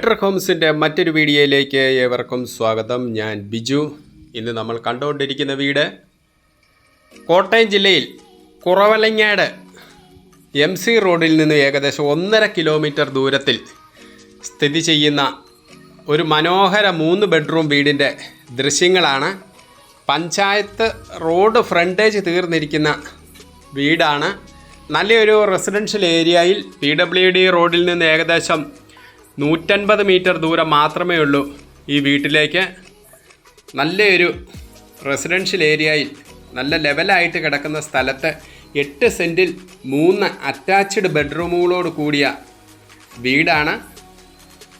Better ഹോംസിന്റെ മറ്റൊരു വീഡിയോയിലേക്ക് ഏവർക്കും സ്വാഗതം. ഞാൻ ബിജു. ഇന്ന് നമ്മൾ കണ്ടുകൊണ്ടിരിക്കുന്ന വീട് കോട്ടയം ജില്ലയിൽ കുറവലങ്ങാട് എം സി റോഡിൽ നിന്ന് ഏകദേശം ഒന്നര കിലോമീറ്റർ ദൂരത്തിൽ സ്ഥിതി ചെയ്യുന്ന ഒരു മനോഹര മൂന്ന് ബെഡ്റൂം വീടിന്റെ ദൃശ്യങ്ങളാണ്. പഞ്ചായത്ത് റോഡ് ഫ്രണ്ടേജ് തീർന്നിരിക്കുന്ന വീടാണ്. നല്ലൊരു റെസിഡൻഷ്യൽ ഏരിയയിൽ പി ഡബ്ല്യു ഡി റോഡിൽ നിന്ന് ഏകദേശം നൂറ്റൻപത് മീറ്റർ ദൂരം മാത്രമേ ഉള്ളൂ ഈ വീട്ടിലേക്ക്. നല്ലൊരു റെസിഡൻഷ്യൽ ഏരിയയിൽ നല്ല ലെവലായിട്ട് കിടക്കുന്ന സ്ഥലത്ത് എട്ട് സെന്റിൽ മൂന്ന് അറ്റാച്ച്ഡ് ബെഡ്റൂമുകളോട് കൂടിയ വീടാണ്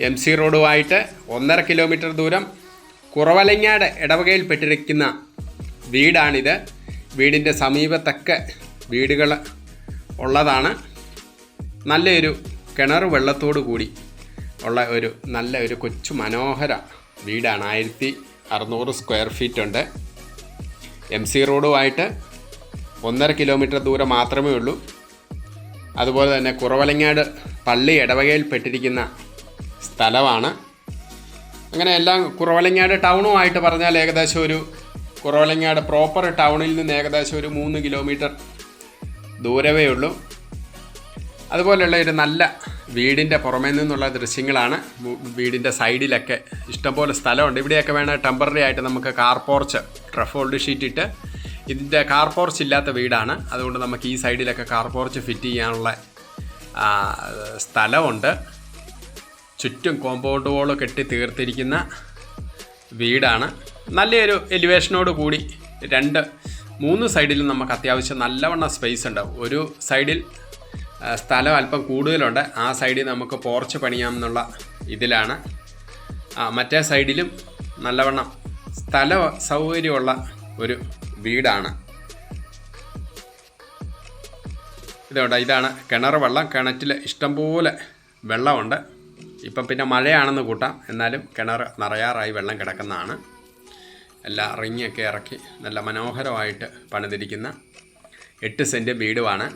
എം സി റോഡുമായിട്ട് ഒന്നര കിലോമീറ്റർ ദൂരം കുറവലങ്ങാട് ഇടവകയിൽപ്പെട്ടിരിക്കുന്ന വീടാണിത്. വീടിന്റെ സമീപത്തൊക്കെ വീടുകൾ ഉള്ളതാണ്. നല്ലൊരു കിണർ വെള്ളത്തോടു കൂടി. ഉള്ള ഒരു നല്ല ഒരു കൊച്ചു മനോഹര വീടാണ്. ആയിരത്തി അറുന്നൂറ് സ്ക്വയർ ഫീറ്റ് ഉണ്ട്. എം സി റോഡുമായിട്ട് ഒന്നര കിലോമീറ്റർ ദൂരം മാത്രമേ ഉള്ളൂ. അതുപോലെ തന്നെ കുറവലങ്ങാട് പള്ളി ഇടവകയിൽപ്പെട്ടിരിക്കുന്ന സ്ഥലമാണ്. അങ്ങനെ എല്ലാം കുറവലങ്ങാട് ടൗണുമായിട്ട് പറഞ്ഞാൽ ഏകദേശം ഒരു കുറവലങ്ങാട് പ്രോപ്പർ ടൗണിൽ നിന്ന് ഏകദേശം ഒരു മൂന്ന് കിലോമീറ്റർ ദൂരമേ ഉള്ളൂ. അതുപോലെയുള്ള ഒരു നല്ല വീടിന്റെ പുറമേ നിന്നുള്ള ദൃശ്യങ്ങളാണ്. വീടിന്റെ സൈഡിലൊക്കെ ഇഷ്ടംപോലെ സ്ഥലമുണ്ട്. ഇവിടെയൊക്കെ വേണേൽ ടെമ്പററി ആയിട്ട് നമുക്ക് കാർ പോർച്ച് ട്രഫോൾഡ് ഷീറ്റ് ഇട്ട് ഇതിന്റെ കാർ പോർച്ച് ഇല്ലാത്ത വീടാണ്. അതുകൊണ്ട് നമുക്ക് ഈ സൈഡിലൊക്കെ കാർ പോർച്ച് ഫിറ്റ് ചെയ്യാനുള്ള സ്ഥലമുണ്ട്. ചുറ്റും കോമ്പൗണ്ട് വോൾ കെട്ടി തീർത്തിരിക്കുന്ന വീടാണ്. നല്ലൊരു എലിവേഷനോട് കൂടി രണ്ട് മൂന്ന് സൈഡിലും നമുക്ക് അത്യാവശ്യം നല്ലവണ്ണം സ്പേസ് ഉണ്ട്. ഒരു സൈഡിൽ സ്ഥലം അല്പം കൂടുതലുണ്ട്. ആ സൈഡിൽ നമുക്ക് പോർച്ച് പണിയാം എന്നുള്ള ഇതിലാണ്. മറ്റേ സൈഡിലും നല്ലവണ്ണം സ്ഥല സൗകര്യമുള്ള ഒരു വീടാണ്. ഇതുകൊണ്ട് ഇതാണ് കിണർ വെള്ളം. കിണറ്റിൽ ഇഷ്ടംപോലെ വെള്ളമുണ്ട്. ഇപ്പം പിന്നെ മഴയാണെന്ന് കൂട്ടാം. എന്നാലും കിണർ നിറയാറായി വെള്ളം കിടക്കുന്നതാണ്. എല്ലാ റിങ്ങൊക്കെ ഇറക്കി നല്ല മനോഹരമായിട്ട് പണിതിരിക്കുന്ന എട്ട് സെന്റ് വീടുമാണ്.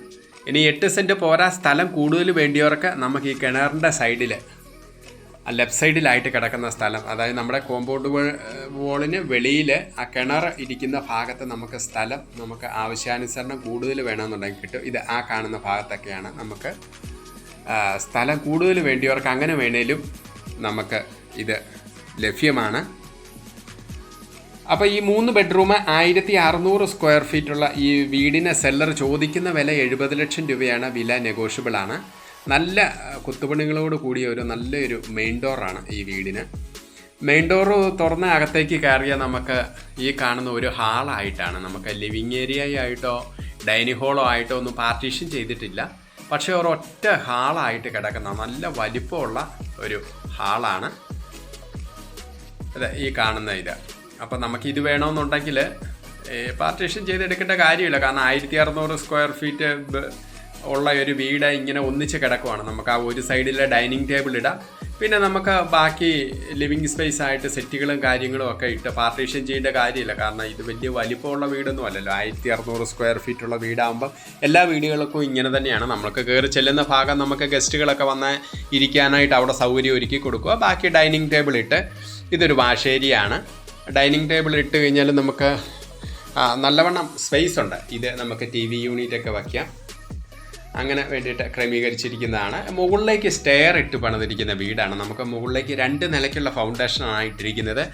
ഇനി എട്ട് സെന്റ് പോരാ സ്ഥലം കൂടുതൽ വേണ്ടിയവർക്ക് നമുക്ക് ഈ കിണറിന്റെ സൈഡിൽ ലെഫ്റ്റ് സൈഡിലായിട്ട് കിടക്കുന്ന സ്ഥലം. അതായത് നമ്മുടെ കോമ്പൗണ്ട് വോളിന് വെളിയിൽ ആ കിണർ ഇരിക്കുന്ന ഭാഗത്ത് നമുക്ക് സ്ഥലം നമുക്ക് ആവശ്യാനുസരണം കൂടുതൽ വേണമെന്നുണ്ടെങ്കിൽ കിട്ടും. ഇത് ആ കാണുന്ന ഭാഗത്തൊക്കെയാണ് നമുക്ക് സ്ഥലം കൂടുതൽ വേണ്ടിയവർക്ക് അങ്ങനെ വേണേലും നമുക്ക് ഇത് ലഭ്യമാണ്. അപ്പോൾ ഈ മൂന്ന് ബെഡ്റൂം ആയിരത്തി അറുന്നൂറ് സ്ക്വയർ ഫീറ്റുള്ള ഈ വീടിന് സെല്ലർ ചോദിക്കുന്ന വില എഴുപത് ലക്ഷം രൂപയാണ്. വില നെഗോഷ്യബിൾ ആണ്. നല്ല കുത്തുപണികളോട് കൂടിയ ഒരു നല്ലൊരു മെയിൻ ഡോറാണ് ഈ വീടിന്. മെയിൻ ഡോർ തുറന്ന അകത്തേക്ക് കയറിയാൽ നമുക്ക് ഈ കാണുന്ന ഒരു ഹാളായിട്ടാണ് നമുക്ക് ലിവിങ് ഏരിയ ആയിട്ടോ ഡൈനിങ് ഹോളോ ആയിട്ടോ ഒന്നും പാർട്ടീഷൻ ചെയ്തിട്ടില്ല. പക്ഷേ ഒരൊറ്റ ഹാളായിട്ട് കിടക്കുന്ന നല്ല വലിപ്പമുള്ള ഒരു ഹാളാണ് അതെ ഈ കാണുന്ന ഇത്. അപ്പം നമുക്ക് ഇത് വേണമെന്നുണ്ടെങ്കിൽ പാർട്ടീഷൻ ചെയ്തെടുക്കേണ്ട കാര്യമില്ല. കാരണം ആയിരത്തി അറുന്നൂറ് സ്ക്വയർ ഫീറ്റ് ഉള്ള ഒരു വീട് ഇങ്ങനെ ഒന്നിച്ച് കിടക്കുവാണ്. നമുക്ക് ആ ഒരു സൈഡിലെ ഡൈനിങ് ടേബിൾ ഇടാം. പിന്നെ നമുക്ക് ബാക്കി ലിവിങ് സ്പേസ് ആയിട്ട് സെറ്റുകളും കാര്യങ്ങളും ഒക്കെ ഇട്ട് പാർട്ടീഷൻ ചെയ്യേണ്ട കാര്യമില്ല. കാരണം ഇത് വലിയ വലിപ്പമുള്ള വീടൊന്നും അല്ലല്ലോ. ആയിരത്തി അറുന്നൂറ് സ്ക്വയർ ഫീറ്റുള്ള വീടാകുമ്പം എല്ലാ വീടുകൾക്കും ഇങ്ങനെ തന്നെയാണ്. നമ്മൾക്ക് കയറി ചെല്ലുന്ന ഭാഗം നമുക്ക് ഗസ്റ്റുകളൊക്കെ വന്ന് ഇരിക്കാനായിട്ട് അവിടെ സൗകര്യം ഒരുക്കി കൊടുക്കുക. ബാക്കി ഡൈനിങ് ടേബിൾ ഇട്ട് ഇതൊരു വാഷേരിയാണ് ഡൈനിങ് ടേബിൾ ഇട്ട് കഴിഞ്ഞാൽ നമുക്ക് നല്ലവണ്ണം സ്പേസ് ഉണ്ട്. ഇത് നമുക്ക് ടി വി യൂണിറ്റ് ഒക്കെ വയ്ക്കാം. അങ്ങനെ വേണ്ടിയിട്ട് ക്രമീകരിച്ചിരിക്കുന്നതാണ്. മുകളിലേക്ക് സ്റ്റെയർ ഇട്ട് പണിതിരിക്കുന്ന വീടാണ്. നമുക്ക് മുകളിലേക്ക് രണ്ട് നിലയ്ക്കുള്ള ഫൗണ്ടേഷനാണ് ഇട്ടിരിക്കുന്നത്.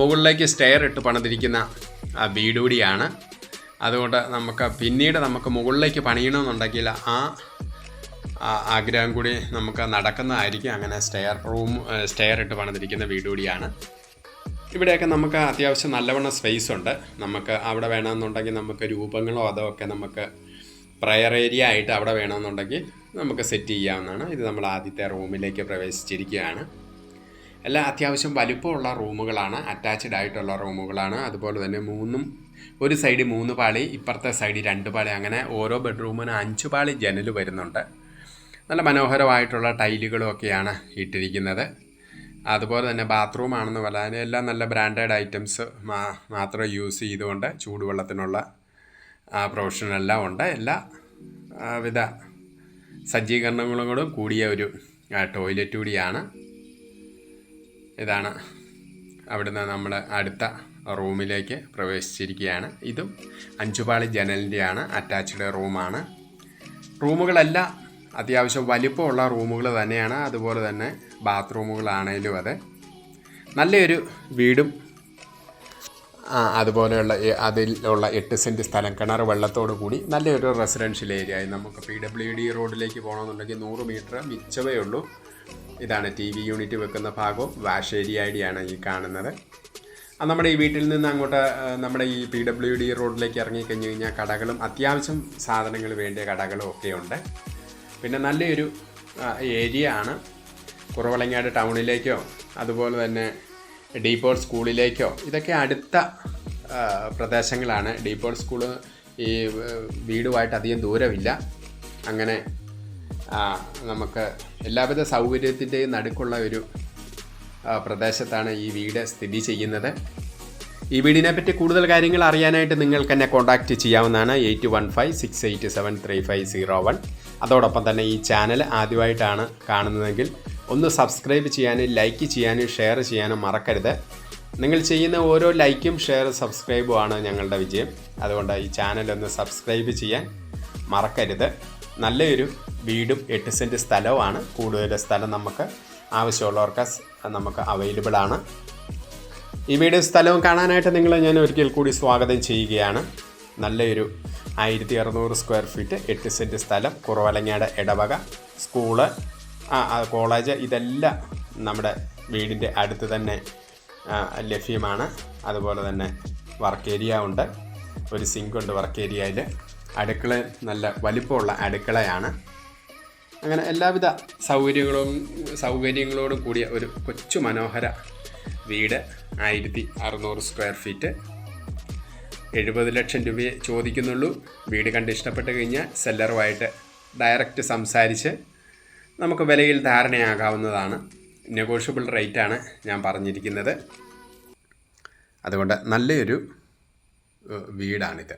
മുകളിലേക്ക് സ്റ്റെയർ ഇട്ട് പണിതിരിക്കുന്ന വീട് കൂടിയാണ്. അതുകൊണ്ട് നമുക്ക് പിന്നീട് നമുക്ക് മുകളിലേക്ക് പണിയണമെന്നുണ്ടെങ്കിൽ ആ ആഗ്രഹം കൂടി നമുക്ക് നടക്കുന്നതായിരിക്കും. അങ്ങനെ സ്റ്റെയർ റൂം സ്റ്റെയർ ഇട്ട് പണിതിരിക്കുന്ന വീട് കൂടിയാണ്. ഇവിടെയൊക്കെ നമുക്ക് അത്യാവശ്യം നല്ലവണ്ണം സ്പേസ് ഉണ്ട്. നമുക്ക് അവിടെ വേണമെന്നുണ്ടെങ്കിൽ നമുക്ക് രൂപങ്ങളോ അതോ ഒക്കെ നമുക്ക് പ്രയർ ഏരിയ ആയിട്ട് അവിടെ വേണമെന്നുണ്ടെങ്കിൽ നമുക്ക് സെറ്റ് ചെയ്യാവുന്നതാണ്. ഇത് നമ്മൾ ആദ്യത്തെ റൂമിലേക്ക് പ്രവേശിച്ചിരിക്കുകയാണ്. എല്ലാം അത്യാവശ്യം വലുപ്പമുള്ള റൂമുകളാണ് അറ്റാച്ച്ഡ് ആയിട്ടുള്ള റൂമുകളാണ്. അതുപോലെ തന്നെ മൂന്നും ഒരു സൈഡ് മൂന്ന് പാളി ഇപ്പുറത്തെ സൈഡ് രണ്ട് പാളി അങ്ങനെ ഓരോ ബെഡ്റൂമിന് അഞ്ച് പാളി ജനൽ വരുന്നുണ്ട്. നല്ല മനോഹരമായിട്ടുള്ള ടൈലുകളും ഒക്കെയാണ് ഇട്ടിരിക്കുന്നത്. അതുപോലെ തന്നെ ബാത്റൂം ആണെന്ന് പറയാൻ എല്ലാം നല്ല ബ്രാൻഡഡ് ഐറ്റംസ് മാത്രം യൂസ് ചെയ്തുകൊണ്ട് ചൂടുവെള്ളത്തിനുള്ള പ്രൊഫഷനെല്ലാം ഉണ്ട്. എല്ലാ വിധ സജ്ജീകരണങ്ങളോടും കൂടിയ ഒരു ടോയ്ലറ്റ് കൂടിയാണ്. ഇതാണ് അവിടുന്ന് നമ്മൾ അടുത്ത റൂമിലേക്ക് പ്രവേശിച്ചിരിക്കുകയാണ്. ഇതും അഞ്ചുപാളി ജനലിന്റെയാണ്. അറ്റാച്ച്ഡ് റൂമാണ് റൂമുകളെല്ലാം അത്യാവശ്യം വലിപ്പമുള്ള റൂമുകൾ തന്നെയാണ്. അതുപോലെ തന്നെ ബാത്റൂമുകളാണേലും അതെ. നല്ലൊരു വീടും അതുപോലെയുള്ള അതിലുള്ള എട്ട് സെന്റ് സ്ഥലം കിണർ വെള്ളത്തോടു കൂടി നല്ലൊരു റെസിഡൻഷ്യൽ ഏരിയ നമുക്ക് പി ഡബ്ല്യു ഡി റോഡിലേക്ക് പോകണമെന്നുണ്ടെങ്കിൽ നൂറ് മീറ്റർ മിച്ചവേ ഉള്ളൂ. ഇതാണ് ടി വി യൂണിറ്റ് വെക്കുന്ന ഭാഗവും വാഷ് ഏരിയ ഐഡിയാണ് ഈ കാണുന്നത്. നമ്മുടെ ഈ വീട്ടിൽ നിന്ന് അങ്ങോട്ട് നമ്മുടെ ഈ പി ഡബ്ല്യു ഡി റോഡിലേക്ക് ഇറങ്ങിക്കഴിഞ്ഞ് കഴിഞ്ഞാൽ കടകളും അത്യാവശ്യം സാധനങ്ങൾ വേണ്ടിയ കടകളും ഒക്കെ ഉണ്ട്. പിന്നെ നല്ലൊരു ഏരിയ ആണ് കുറവളങ്ങാട് ടൗണിലേക്കോ അതുപോലെ തന്നെ ഡീപോൾ സ്കൂളിലേക്കോ ഇതൊക്കെ അടുത്ത പ്രദേശങ്ങളാണ്. ഡീപോൾ സ്കൂൾ ഈ വീടുമായിട്ട് അധികം ദൂരമില്ല. അങ്ങനെ നമുക്ക് എല്ലാവിധ സൗകര്യത്തിന്റെയും നടുക്കുള്ള ഒരു പ്രദേശത്താണ് ഈ വീട് സ്ഥിതി ചെയ്യുന്നത്. ഈ വീടിനെ പറ്റി കൂടുതൽ കാര്യങ്ങൾ അറിയാനായിട്ട് നിങ്ങൾക്ക് എന്നെ കോൺടാക്റ്റ് ചെയ്യാവുന്നതാണ് eight one five six eight seven three five zero one. അതോടൊപ്പം തന്നെ ഈ ചാനൽ ആദ്യമായിട്ടാണ് കാണുന്നതെങ്കിൽ ഒന്ന് സബ്സ്ക്രൈബ് ചെയ്യാനും ലൈക്ക് ചെയ്യാനും ഷെയർ ചെയ്യാനും മറക്കരുത്. നിങ്ങൾ ചെയ്യുന്ന ഓരോ ലൈക്കും ഷെയർ സബ്സ്ക്രൈബും ആണ് ഞങ്ങളുടെ വിജയം. അതുകൊണ്ട് ഈ ചാനൽ ഒന്ന് സബ്സ്ക്രൈബ് ചെയ്യാൻ മറക്കരുത്. നല്ലൊരു വീടും എട്ട് സെന്റ് സ്ഥലവുമാണ് കൂടുതൽ സ്ഥലം നമുക്ക് ആവശ്യമുള്ളവർക്ക് നമുക്ക് അവൈലബിൾ ആണ്. ഈ വീടും സ്ഥലവും കാണാനായിട്ട് നിങ്ങളെ ഞാൻ ഒരിക്കൽ കൂടി സ്വാഗതം ചെയ്യുകയാണ്. നല്ലൊരു ആയിരത്തി അറുന്നൂറ് സ്ക്വയർ ഫീറ്റ് എട്ട് സെന്റ് സ്ഥലം കുറവലങ്ങാട് ഇടവക സ്കൂൾ കോളേജ് ഇതെല്ലാം നമ്മുടെ വീടിന്റെ അടുത്ത് തന്നെ ലഭ്യമാണ്. അതുപോലെ തന്നെ വർക്ക് ഏരിയ ഉണ്ട്. ഒരു സിങ്ക് ഉണ്ട് വർക്ക് ഏരിയയിൽ അടുക്കള നല്ല വലിപ്പമുള്ള അടുക്കളയാണ്. അങ്ങനെ എല്ലാവിധ സൗകര്യങ്ങളും സൗകര്യങ്ങളോടും കൂടിയ ഒരു കൊച്ചു മനോഹര വീട് ആയിരത്തി അറുന്നൂറ് സ്ക്വയർ ഫീറ്റ് എഴുപത് ലക്ഷം രൂപയെ ചോദിക്കുന്നുള്ളൂ. വീട് കണ്ട് ഇഷ്ടപ്പെട്ട് കഴിഞ്ഞാൽ സെല്ലറുമായിട്ട് ഡയറക്റ്റ് സംസാരിച്ച് നമുക്ക് വിലയിൽ ധാരണയാകാവുന്നതാണ്. നെഗോഷ്യബിൾ റേറ്റാണ് ഞാൻ പറഞ്ഞിരിക്കുന്നത്. അതുകൊണ്ട് നല്ലൊരു വീടാണിത്.